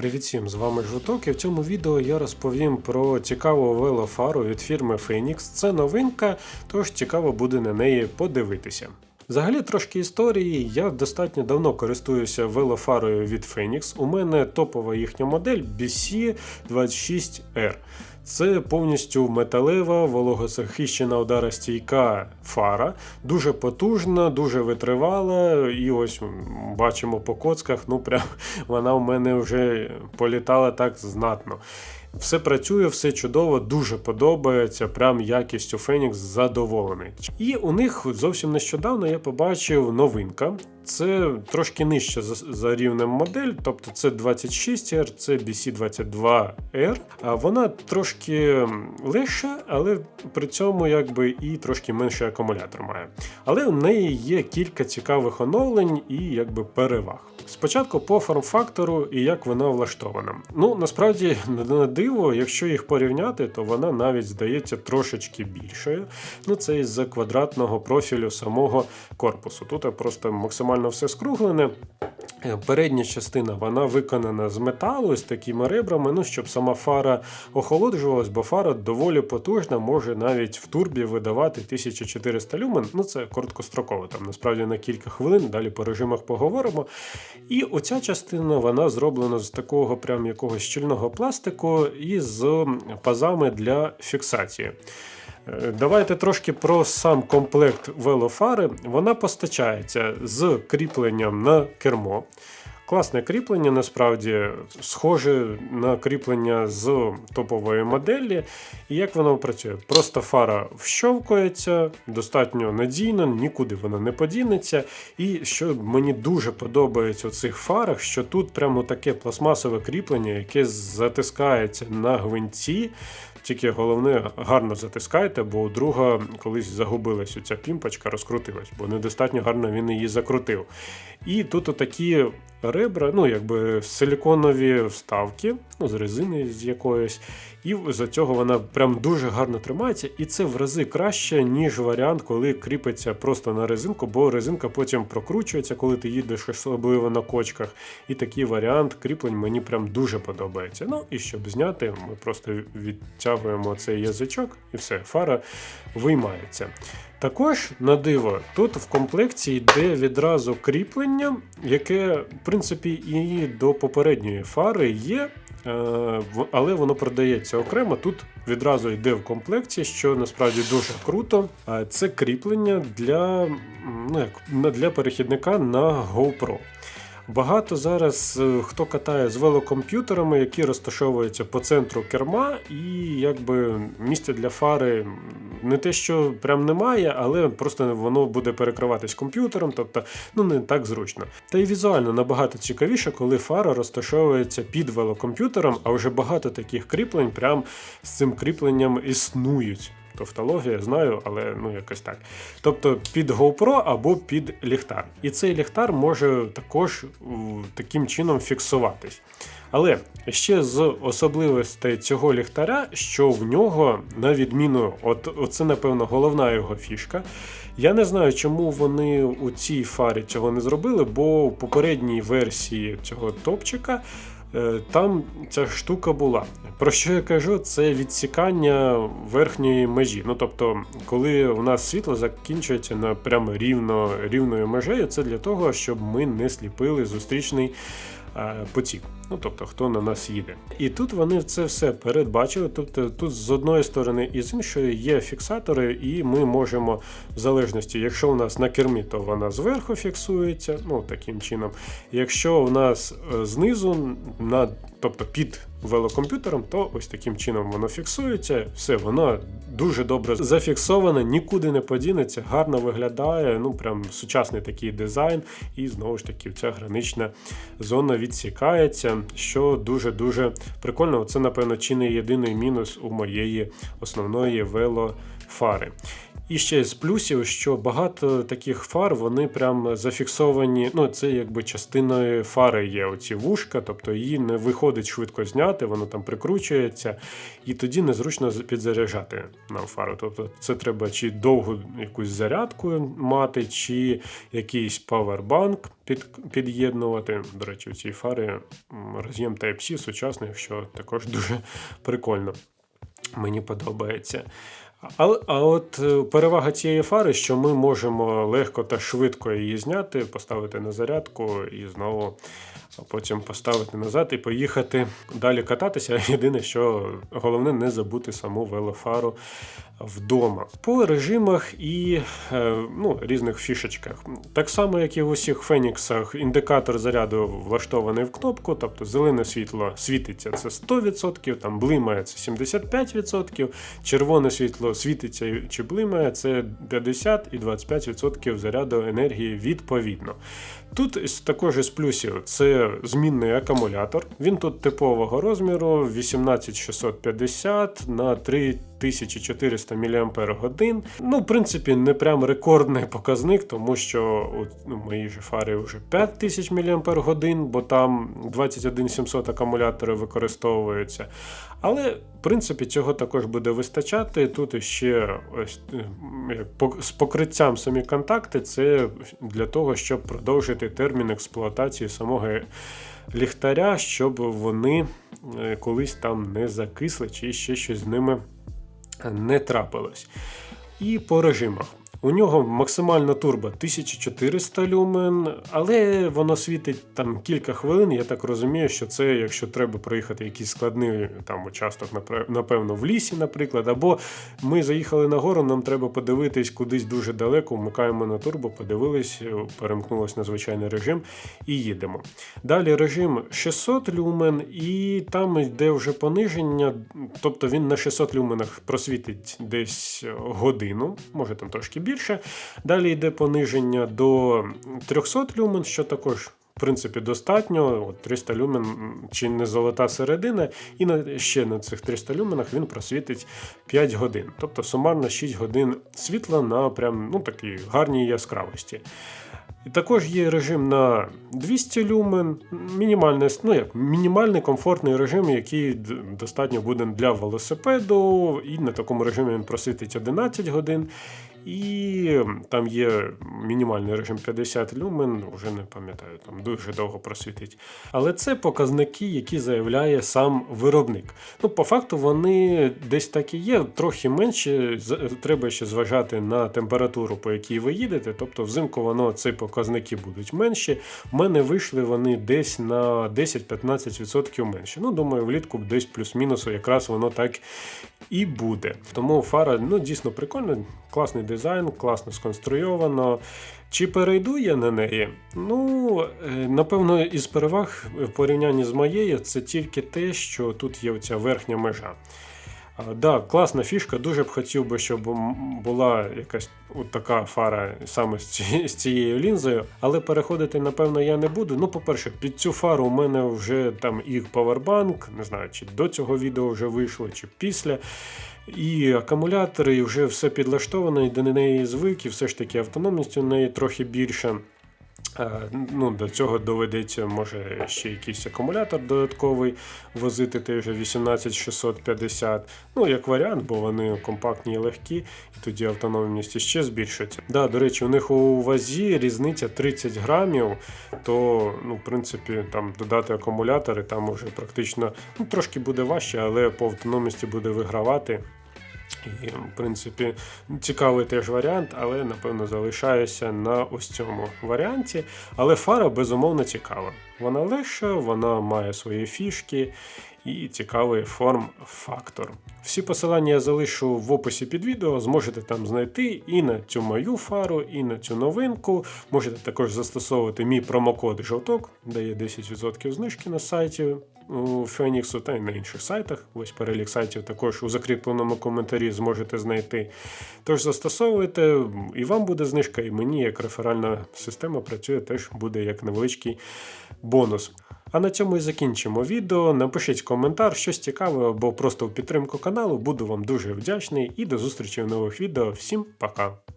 Привіт всім, з вами Жуток, і в цьому відео я розповім про цікаву велофару від фірми Phoenix. Це новинка, тож цікаво буде на неї подивитися. Взагалі трошки історії. Я достатньо давно користуюся велофарою від Phoenix. У мене топова їхня модель BC26R. Це повністю металева, вологозахищена ударостійка фара, дуже потужна, дуже витривала. І ось бачимо по коцках, ну прям вона в мене вже політала так знатно. Все працює, все чудово, дуже подобається. Прям якістю Phoenix задоволений. І у них зовсім нещодавно я побачив новинка. Це трошки нижче за, за рівнем модель, тобто це 26R, це BC22R. А вона трошки легша, але при цьому якби і трошки менший акумулятор має. Але у неї є кілька цікавих оновлень і якби переваг. Спочатку по форм-фактору і як вона влаштована. Ну насправді на диво, якщо їх порівняти, то вона навіть здається трошечки більшою. Ну це із-за квадратного профілю самого корпусу. Тут просто максимально все скруглене. Е, Передня частина вона виконана з металу з такими ребрами, ну щоб сама фара охолоджувалась, бо фара доволі потужна, може навіть в турбі видавати 1400 люмен. Ну це короткостроково, там насправді на кілька хвилин, далі по режимах поговоримо. І оця частина вона зроблена з такого прям якогось щільного пластику і з пазами для фіксації. Давайте трошки про сам комплект велофари. Вона постачається з кріпленням на кермо. Класне кріплення, насправді, схоже на кріплення з топової моделі. І як воно працює? Просто фара вщовкується достатньо надійно, нікуди вона не подінеться. І що мені дуже подобається у цих фарах, що тут прямо таке пластмасове кріплення, яке затискається на гвинці. Тільки головне гарно затискайте, бо у друга колись загубилась ця пімпочка, розкрутилась, бо недостатньо гарно він її закрутив. І тут отакі ребра, ну якби силіконові вставки, ну з резини з якоїсь, і за цього вона прям дуже гарно тримається. І це в рази краще, ніж варіант, коли кріпиться просто на резинку, бо резинка потім прокручується, коли ти їдеш, особливо на кочках. І такий варіант кріплень мені прям дуже подобається. Ну і щоб зняти, ми просто відтягуємо цей язичок і все, фара виймається. Також на диво, тут в комплекті йде відразу кріплення, яке, в принципі, і до попередньої фари є, е, але воно продається окремо. Тут відразу йде в комплекті, що насправді дуже круто. Це кріплення для, ну, як, для перехідника на GoPro. Багато зараз е, хто катає з велокомп'ютерами, які розташовуються по центру керма, і якби місця для фари не те, що прям немає, але просто воно буде перекриватись комп'ютером, тобто ну не так зручно. Та й візуально набагато цікавіше, коли фара розташовується під велокомп'ютером, а вже багато таких кріплень прям з цим кріпленням існують. Тавтологія знаю, але ну якось так. Тобто під GoPro або під ліхтар. І цей ліхтар може також таким чином фіксуватись. Але ще з особливостей цього ліхтаря, що в нього, на відміну, от це, напевно, головна його фішка. Я не знаю, чому вони у цій фарі цього не зробили, бо в попередній версії цього топчика там ця штука була. Про що я кажу, це відсікання верхньої межі. Ну тобто, коли у нас світло закінчується на прямо рівно, рівною межею, це для того, щоб ми не сліпили зустрічний е, потік. Ну тобто, хто на нас їде. І тут вони це все передбачили. Тобто, тут з одної сторони і з іншої є фіксатори, і ми можемо, в залежності, якщо у нас на кермі, то вона зверху фіксується, ну таким чином. Якщо у нас е, знизу, на, тобто під велокомп'ютером, то ось таким чином воно фіксується. Все, воно дуже добре зафіксоване, нікуди не подінеться, гарно виглядає. Ну прям сучасний такий дизайн, і знову ж таки ця гранична зона відсікається, що дуже-дуже прикольно. Це, напевно, чи не єдиний мінус у моєї основної велофари. І ще з плюсів, що багато таких фар вони прям зафіксовані. Ну, це якби частиною фари є оці вушка, тобто її не виходить швидко зняти, воно там прикручується, і тоді незручно підзаряджати на фару. Тобто це треба чи довгу якусь зарядку мати, чи якийсь павербанк під, під'єднувати. До речі, у цій фари роз'єм Type-C сучасний, що також дуже прикольно. Мені подобається. А, а от е, перевага цієї фари, що ми можемо легко та швидко її зняти, поставити на зарядку і знову потім поставити назад і поїхати далі кататися. Єдине, що головне не забути саму велофару вдома. По режимах і е, ну, різних фішечках. Так само, як і в усіх феніксах, індикатор заряду влаштований в кнопку, тобто зелене світло світиться це 100%, там блимає це 75%, червоне світло світиться чи блимає це 50 і 25% заряду енергії відповідно. Тут також із плюсів це змінний акумулятор. Він тут типового розміру 18650 на 3400 мАч. Ну, в принципі, не прям рекордний показник, тому що ну, мої ж фари вже 5000 мАч, бо там 21700 акумулятори використовуються. Але, в принципі, цього також буде вистачати. Тут ще ось е, з покриттям самі контакти це для того, щоб продовжити термін експлуатації самого ліхтаря, щоб вони е, колись там не закисли, чи ще щось з ними не трапилось. І по режимах. У нього максимальна турбо 1400 люмен, але воно світить там кілька хвилин. Я так розумію, що це, якщо треба проїхати якийсь складний там участок, напевно, в лісі, наприклад. Або ми заїхали на гору, нам треба подивитись кудись дуже далеко, вмикаємо на турбо, подивились, перемкнулось на звичайний режим і їдемо. Далі режим 600 люмен, і там йде вже пониження, тобто він на 600 люменах просвітить десь годину, може там трошки більше. Далі йде пониження до 300 люмен, що також. В принципі, достатньо, От 300 люмен чи не золота середина, і на, ще на цих 300 люменах він просвітить 5 годин. Тобто сумарно 6 годин світла на прям, ну, такій гарній яскравості. І також є режим на 200 люмен, мінімальний ну як, мінімальний комфортний режим, який достатньо буде для велосипеду, і на такому режимі він просвітить 11 годин. І там є мінімальний режим 50 люмен, вже не пам'ятаю, там дуже довго просвітить. Але це показники, які заявляє сам виробник. Ну, По факту вони десь так і є, трохи менше. Треба ще зважати на температуру, по якій ви їдете. Тобто взимку воно ці показники будуть менші. У мене вийшли вони десь на 10-15% менше. Ну, думаю, влітку десь плюс-мінус, якраз воно так і буде. Тому фара ну, дійсно прикольна, класний дизайн, класно сконструйовано. Чи перейду я на неї? Ну, е, напевно, із переваг в порівнянні з моєю, це тільки те, що тут є оця верхня межа. Да, класна фішка, дуже б хотів би, щоб була якась от така фара саме з цією лінзою, але переходити, напевно, я не буду. Ну, по-перше, під цю фару у мене вже там і павербанк, не знаю, чи до цього відео вже вийшло, чи після. І акумулятори, і вже все підлаштовано, і до неї звик, і все ж таки автономність у неї трохи більша. Ну, До цього доведеться, може, ще якийсь акумулятор додатковий возити, той вже 18650. Ну, як варіант, бо вони компактні і легкі, і тоді автономність ще збільшується. Да, До речі, у них у вазі різниця 30 грамів, то, ну, в принципі, там додати акумулятори, там уже практично ну, трошки буде важче, але по автономності буде вигравати. І, в принципі, цікавий теж варіант, але, напевно, залишаюся на ось цьому варіанті. Але фара безумовно цікава. Вона легша, вона має свої фішки і цікавий форм-фактор. Всі посилання я залишу в описі під відео, зможете там знайти і на цю мою фару, і на цю новинку. Можете також застосовувати мій промокод жовток, дає 10% знижки на сайті у Феніксу та й на інших сайтах. Ось перелік сайтів також у закріпленому коментарі зможете знайти. Тож застосовуйте, і вам буде знижка, і мені, як реферальна система, працює, теж буде як невеличкий бонус. А на цьому і закінчимо відео. Напишіть коментар, щось цікаве або просто в підтримку каналу. Буду вам дуже вдячний і до зустрічі в нових відео. Всім пока!